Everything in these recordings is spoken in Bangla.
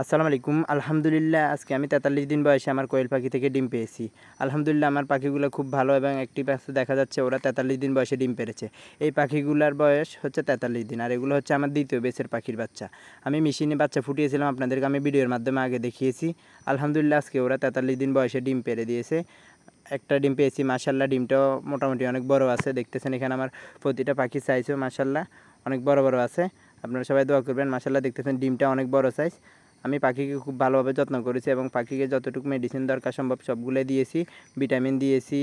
আসসালামু আলাইকুম। আলহামদুলিল্লাহ, আজকে আমি তেতাল্লিশ দিন বয়সে আমার কোয়েল পাখি থেকে ডিম পেয়েছি। আলহামদুলিল্লাহ, আমার পাখিগুলো খুব ভালো এবং একটি আছে, দেখা যাচ্ছে ওরা তেতাল্লিশ দিন বয়সে ডিম পেরেছে। এই পাখিগুলোর বয়স হচ্ছে তেতাল্লিশ দিন, আর এগুলো হচ্ছে আমার দ্বিতীয় বেসের পাখির বাচ্চা। আমি মেশিনে বাচ্চা ফুটিয়েছিলাম, আপনাদেরকে আমি ভিডিওর মাধ্যমে আগে দেখিয়েছি। আলহামদুলিল্লাহ, আজকে ওরা তেতাল্লিশ দিন বয়সে ডিম পেরে দিয়েছে। একটা ডিম পেয়েছি মাসাল্লাহ ডিমটাও মোটামুটি অনেক বড় আছে। দেখতেছেন এখানে আমার প্রতিটা পাখির সাইজও মাসাল্লাহ অনেক বড় বড় আছে। আপনারা সবাই দোয়া করবেন মাসাল্লাহ দেখতেছেন ডিমটা অনেক বড় সাইজ আমি পাখিকে খুব ভালোভাবে যত্ন করেছি এবং পাখিকে যতটুকু মেডিসিন দরকার সম্ভব সবগুলো দিয়েছি। ভিটামিন দিয়েছি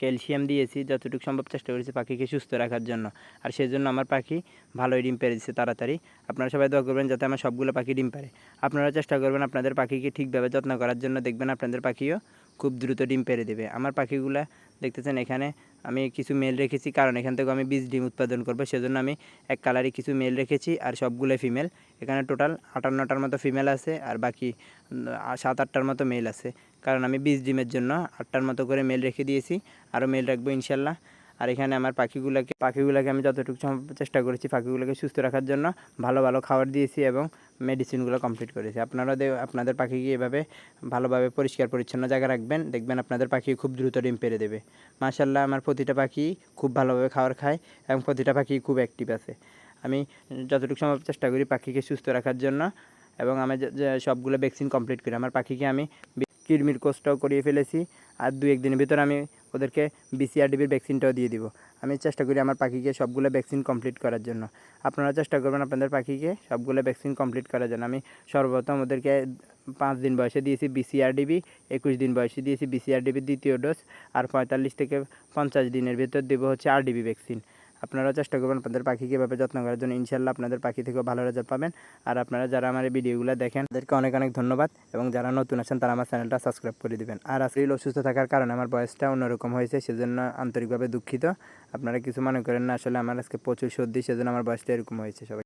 ক্যালসিয়াম দিয়েছি, যতটুকু সম্ভব চেষ্টা করেছি পাখিকে সুস্থ রাখার জন্য। আর সেই জন্য আমার পাখি ভালোই ডিম পেরেছে তাড়াতাড়ি। আপনারা সবাই দোয়া করবেন যাতে আমার সবগুলো পাখি ডিম পারে। আপনারা চেষ্টা করবেন আপনাদের পাখিকে ঠিকভাবে যত্ন করার জন্য দেখবেন আপনাদের পাখিও খুব দ্রুত ডিম পেরে দেবে। আমার পাখিগুলা দেখতেছেন এখানে আমি কিছু মেল রেখেছি, কারণ এখান থেকে আমি বীজ, ডিম উৎপাদন করব, সেজন্য আমি এক কালারে কিছু মেল রেখেছি, আর সবগুলো ফিমেল এখানে টোটাল আটান্নটার মতো ফিমেল আছে, আর বাকি সাত আটটার মতো মেল আছে। কারণ আমি বীজ, ডিমের জন্য আটটার মতো করে মেল রেখে দিয়েছি, আরও মেল রাখব ইনশাল্লাহ। আর এখানে আমার পাখিগুলোকে পাখিগুলোকে আমি যতটুকু চেষ্টা করেছি পাখিগুলোকে সুস্থ রাখার জন্য ভালো ভালো খাবার দিয়েছি এবং মেডিসিনগুলো কমপ্লিট করেছি। আপনারা আপনাদের পাখিকে এভাবে ভালোভাবে পরিষ্কার, পরিচ্ছন্ন জায়গা রাখবেন, দেখবেন আপনাদের পাখি খুব দ্রুত ডিম পেরে দেবে। মাশাল্লাহ আমার প্রতিটা পাখি খুব ভালোভাবে খাবার খায় এবং প্রতিটা পাখি খুব অ্যাক্টিভ আছে। আমি যতটুকু সম্ভব চেষ্টা করি পাখিকে সুস্থ রাখার জন্য এবং আমি সবগুলো ভ্যাকসিন কমপ্লিট করি। আমার পাখিকে আমি কৃমির কোর্সটাও করিয়ে ফেলেছি আর দু একদিনের ভিতর আমি ওদেরকে বিসিআরডিবির ভ্যাকসিনটাও দিয়ে দিব। আমি চেষ্টা করি আমার পাখিকে সবগুলো ভ্যাকসিন কমপ্লিট করার জন্য। আপনারা চেষ্টা করবেন আপনাদের পাখিকে সবগুলো ভ্যাকসিন কমপ্লিট করার জন্য। আমি সর্বপ্রথম ওদেরকে পাঁচ দিন বয়সে দিয়েছি বিসিআরডিবি একুশ দিন বয়সে দিয়েছি বিসিআরডিবির দ্বিতীয় ডোজ আর পঁয়তাল্লিশ থেকে পঞ্চাশ দিনের ভিতর দেবো হচ্ছে আরডিবি ভ্যাকসিন আপনারা চেষ্টা করবেন আপনাদের পাখি কীভাবে যত্ন করার জন্য। ইনশাল্লাহ আপনাদের পাখি থেকেও ভালো রেজাল্ট পাবেন। আর আপনারা যারা আমার এই ভিডিওগুলো দেখেন, তাদেরকে অনেক অনেক ধন্যবাদ। এবং যারা নতুন আছেন, তারা আমার চ্যানেলটা সাবস্ক্রাইব করে দেবেন। আর আসলে অসুস্থ থাকার কারণে আমার বয়সটা অন্যরকম হয়েছে, সেজন্য আন্তরিকভাবে দুঃখিত। আপনারা কিছু মনে করেন না, আসলে আমার আজকে প্রচুর সর্দি, সেজন্য আমার বয়সটা এরকম হয়েছে সবাই।